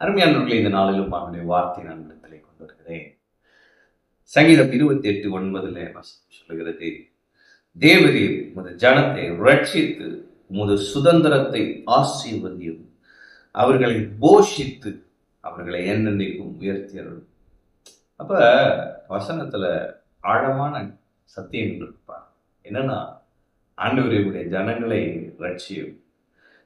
அருமையானவர்களை இந்த நாளிலும் அவனுடைய வார்த்தை நான் இடத்திலே கொண்டு வருகிறேன். சங்கீதம் இருபத்தி எட்டு ஒன்பதுல சொல்லுகிறது தேவரீர் உமது ஜனத்தை ரட்சித்து உமது சுதந்திரத்தை ஆசீர்வதியும் அவர்களை போஷித்து அவர்களை என்னென்னைக்கும் உயர்த்தியரும் அப்ப வசனத்துல ஆழமான சத்தியங்கள் இருப்பார் என்னன்னா ஆண்டவரையுடைய ஜனங்களை ரட்சியும்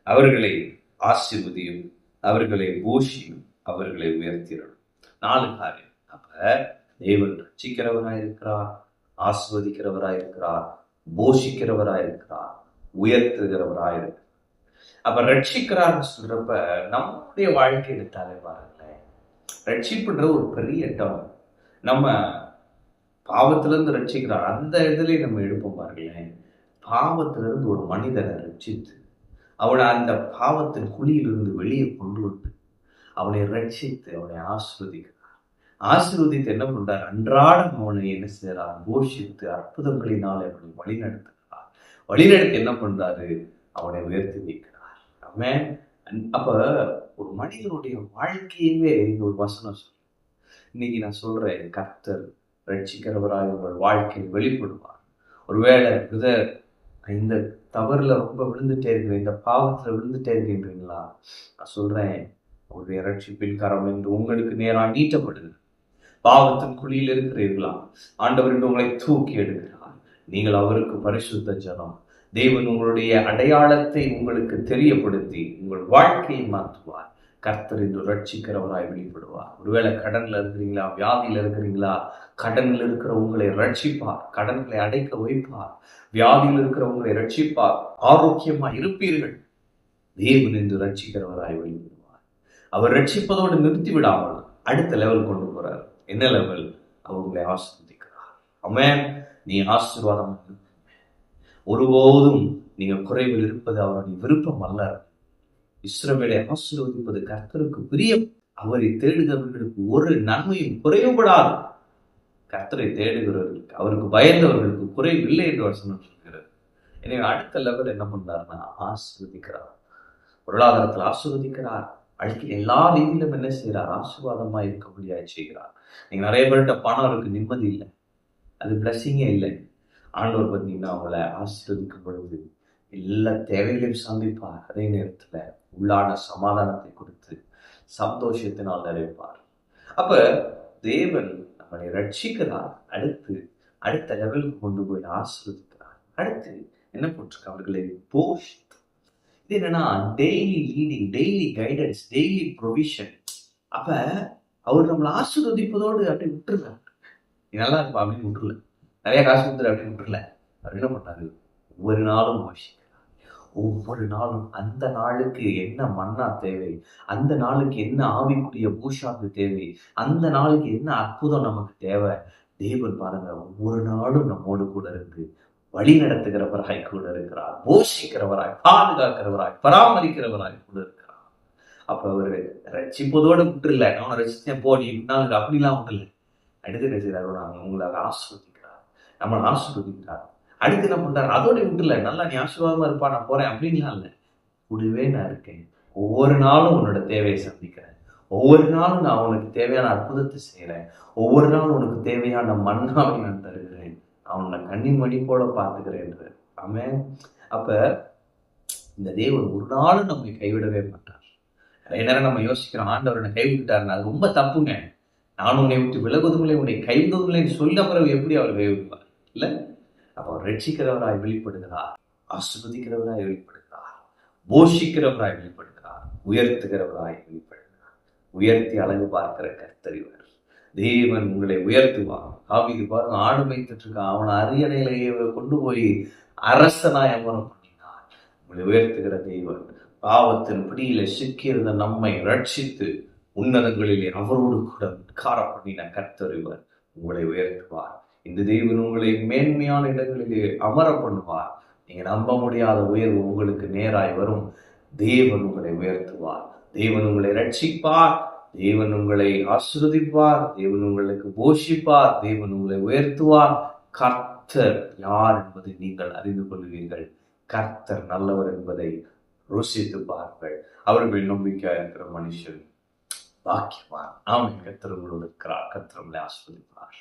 அவர்களை ஆசிர்வதியும் அவர்களை போஷியும் அவர்களை உயர்த்திடணும். நாலு காரியம். அப்ப தேவன் ரட்சிக்கிறவராயிருக்கிறார் ஆஸ்வதிக்கிறவராயிருக்கிறார் போஷிக்கிறவராயிருக்கிறார் உயர்த்துகிறவராயிருக்கிறார். அப்ப ரட்சிக்கிறார்னு சொல்றப்ப நம்முடைய வாழ்க்கை எடுத்தாலே பாருங்களேன் ரட்சிப்புன்ற ஒரு பெரிய இடம். நம்ம பாவத்திலிருந்து ரட்சிக்கிறார் அந்த இதுலேயே நம்ம எடுப்போம் பாருங்களேன். பாவத்திலிருந்து ஒரு மனிதனை ரட்சித்து அவனை அந்த பாவத்தின் குழியிலிருந்து வெளியே கொண்டு வந்து அவனை ரட்சித்து அவனை ஆஸ்வதிக்கிறார் ஆசிர்வதித்து என்ன பண்றார்? அன்றாடம் அவனை என்ன செய்கிறார்? போஷித்து அற்புதங்களினால் அவனை வழிநடத்துகிறார். வழிநடத்தி என்ன பண்றாரு? அவனை உயர்த்தி வைக்கிறார் அவன் அப்ப ஒரு மனிதனுடைய வாழ்க்கையவே இந்த ஒரு வசனம் சொல்லு இன்னைக்கு நான் சொல்றேன் கர்த்தர் ரட்சிக்கிறவராக உங்கள் வாழ்க்கையில் வெளிப்படுவார். ஒருவேளை பிரதர் இந்த தவறில் ரொம்ப விழுந்துட்டே இருக்கிறேன் இந்த பாவத்தில் விழுந்துட்டே இருக்கின்றீங்களா நான் சொல்கிறேன் அவருடைய ரட்சிப்பின் கரம் என்று உங்களுக்கு நேராக நீட்டப்படுது பாவத்தின் குழியில் இருக்கிறீர்களா? ஆண்டவர் என்று உங்களை தூக்கி எடுக்கிறார். நீங்கள் அவருக்கு பரிசுத்த ஜனம். தேவன் உங்களுடைய அடையாளத்தை உங்களுக்கு தெரியப்படுத்தி உங்கள் வாழ்க்கையை மாற்றுவார். கர்த்தர் என்று ரட்சிக்கிறவராய் வெளிப்படுவார். ஒருவேளை கடனில் இருக்கிறீங்களா வியாதியில இருக்கிறீங்களா கடனில் இருக்கிற உங்களை ரட்சிப்பார் கடன்களை அடைக்க வைப்பார் வியாதியில் இருக்கிற உங்களை ரட்சிப்பார் ஆரோக்கியமா இருப்பீர்கள். தேவன் என்று ரட்சிக்கிறவராய் வெளிப்படுவார். அவர் ரட்சிப்பதோடு நிறுத்தி விடாமல் அடுத்த லெவல் கொண்டு போறார். என்ன லெவல் அவர் உங்களை ஆசிர்வதிக்கிறார். அமேன் நீ ஆசீர்வாதம் ஒருபோதும் நீங்கள் குறைவில் இருப்பது அவருடைய விருப்பம் அல்ல. இஸ்ரவேலை ஆசீர்வதிப்பது கர்த்தருக்கு பிரியம். அவரை தேடுகிறவர்களுக்கு ஒரு நன்மையும் குறைவுபடாது. கர்த்தரை தேடுகிறவர்களுக்கு அவருக்கு பயந்தவர்களுக்கு குறைவில்லை என்று வசனம் சொல்கிறார் எனவே அடுத்த லெவல் என்ன பண்றாருன்னா ஆசீர்வதிக்கிறார். பொருளாதாரத்தில் ஆசீர்வதிக்கிறார். வாழ்க்கையில் எல்லா ரீதியிலும் என்ன செய்கிறார்? ஆசீர்வாதமா இருக்க முடியாது செய்கிறார். நீங்க நிறைய பேர்கிட்ட பணம் இருக்கு நிம்மதி இல்லை. அது பிளஸ்ஸிங்கே இல்லை. ஆண்டவர் பார்த்தீங்கன்னா அவங்கள ஆசீர்வதிக்கும் பொழுது எல்லா தேவைகளையும் சந்திப்பார் அதே நேரத்துல உள்ளான சமாதானத்தை கொடுத்து சந்தோஷத்தினால் நிறைவார் அப்ப தேவன் நம்மளை ரட்சிக்கிறார். அடுத்து அடுத்த லெவலுக்கு கொண்டு போய் ஆசிர்வதிக்கிறார். அடுத்து என்ன போட்டிருக்கு? அவர்களை போஷ் இது என்னன்னா daily leading daily guidance daily provision அப்ப அவர் நம்மளை ஆசிர்வதிப்பதோடு அப்படி விட்டுருல நீ நல்லா இருப்பா அப்படின்னு விட்டுருல நிறைய காசு கொடுத்துரு அப்படின்னு விட்டுருல அவர் என்ன பண்ணாரு? ஒவ்வொரு நாளும் போஷிக்கிறார் ஒவ்வொரு நாளும் அந்த நாளுக்கு என்ன மன்னா தேவை? அந்த நாளுக்கு என்ன ஆவிக்குரிய பூஷாக்கு தேவை? அந்த நாளுக்கு என்ன அற்புதம் நமக்கு தேவை? தேவன் பாருங்க ஒவ்வொரு நாளும் நம்மோடு கூட இருந்து வழி நடத்துகிறவராய் கூட இருக்கிறார். போஷிக்கிறவராய் பாதுகாக்கிறவராய் பராமரிக்கிறவராய் கூட இருக்கிறார். அப்ப அவரு ரட்சிப்பதோடு விட்டுருல நான் ரசித்தேன் போ நீ நாளுக்கு அப்படிலாம் இல்லை. அடுத்து ரசிக்கிறார் உங்களை ஆஸ்வதிக்கிறார். நம்மளை ஆஸ்வதிக்கிறார். அடுத்து என்ன பண்றாரு? அதோட விட்டுல நல்லா நீ இருப்பா நான் போறேன் அப்படின்லாம் இல்லை. கூடவே நான் இருக்கேன். ஒவ்வொரு நாளும் உன்னோட தேவையை சந்திக்கிறேன். ஒவ்வொரு நாளும் நான் உனக்கு தேவையான அற்புதத்தை செய்கிறேன் ஒவ்வொரு நாளும் உனக்கு தேவையான மண்ணாவை நான் தருகிறேன். அவனை கண்ணின் மணி போல பார்த்துக்கிறேன் ஆமே அப்ப இந்த தேவன் ஒரு நாளும் நம்மை கைவிடவே மாட்டார். நிறைய நேரம் நம்ம யோசிக்கிறோம் ஆண்டவர் என்னை கைவிட்டாருன்னு அது ரொம்ப தப்புங்க. நான் உன்னை விட்டு விலகுவதுமில்லை உன்னை கைவிடுவதில்லை சொல்ல பிறகு எப்படி அவர் கைவிடுவார்? இல்லை? அவர் ரட்சிக்கிறவராய் வெளிப்படுகிறார் ஆசிர்வதிக்கிறவராய் வெளிப்படுகிறார் போஷிக்கிறவராய் வெளிப்படுகிறார் உயர்த்துகிறவராய் வெளிப்படுகிறார். உயர்த்தி அழகு பார்க்கிற கர்த்தறிவர் தேவன் உங்களை உயர்த்துவான் காவிக்கு பாருங்க ஆடு மேய்த்துட்டு இருக்கான் அவனை அரியணையிலேயே கொண்டு போய் அரசனாய் அமரம் பண்ணினான் உங்களை உயர்த்துகிற தேவன் பாவத்தின் பிடியில சிக்கியிருந்த நம்மை ரட்சித்து உன்னதங்களிலே அவரோடு கூட உட்கார பண்ணின கர்த்தறிவர் உங்களை உயர்த்துவார். இந்த தேவன் உங்களை மேன்மையான இடங்களிலே அமர பண்ணுவார் நீங்கள் நம்ப முடியாத உயர்வு உங்களுக்கு நேராய் வரும். தேவன் உங்களை உயர்த்துவார். தேவன் உங்களை ரட்சிப்பார் தேவன் உங்களை ஆசிர்வதிப்பார். தேவன் உங்களுக்கு போஷிப்பார். தேவன் உங்களை உயர்த்துவார். கர்த்தர் யார் என்பதை நீங்கள் அறிந்து கொள்வீர்கள். கர்த்தர் நல்லவர் என்பதை ருசித்து பாருங்கள் அவர்கள் நம்பிக்கை இருக்கிற மனுஷன் பாக்கியவான். நாம் கத்திரங்களோடு இருக்கிறார். கத்திரங்களை ஆஸ்வதிப்பார்